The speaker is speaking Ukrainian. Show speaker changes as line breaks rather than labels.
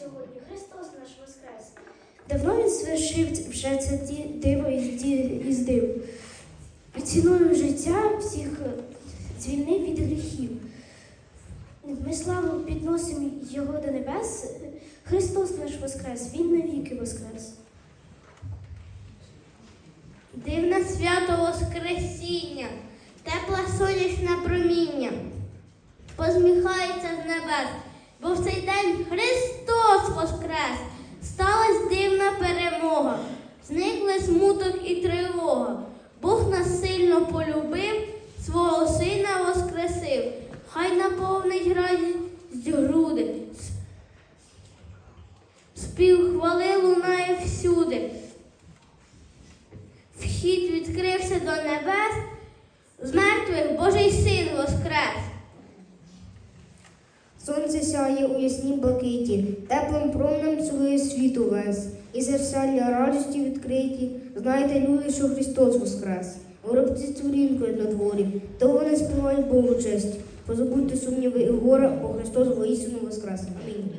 сьогодні Христос наш Воскрес. Давно він свершив вже це диво і здив. Ціною життя всіх звільнив від гріхів. Ми славу підносимо Його до небес. Христос наш Воскрес, Він навіки Воскрес.
Дивне свято Воскресіння, тепла сонячне проміння, посміхається з небес, бо в цей день Христос. Наповнить радість груди. Спів хвали лунає всюди. Вхід відкрився до небес, з мертвих Божий син воскрес.
Сонце сяє у ясній блакиті, теплим променем цілує світ увесь, і зерсальня радості відкриті. Знайте, люди, що Христос воскрес. Горобці цвірінкою на дворі, того не співають Богу честь. Позабудьте сумніви і горе, бо Христос воістину воскрес. Амінь.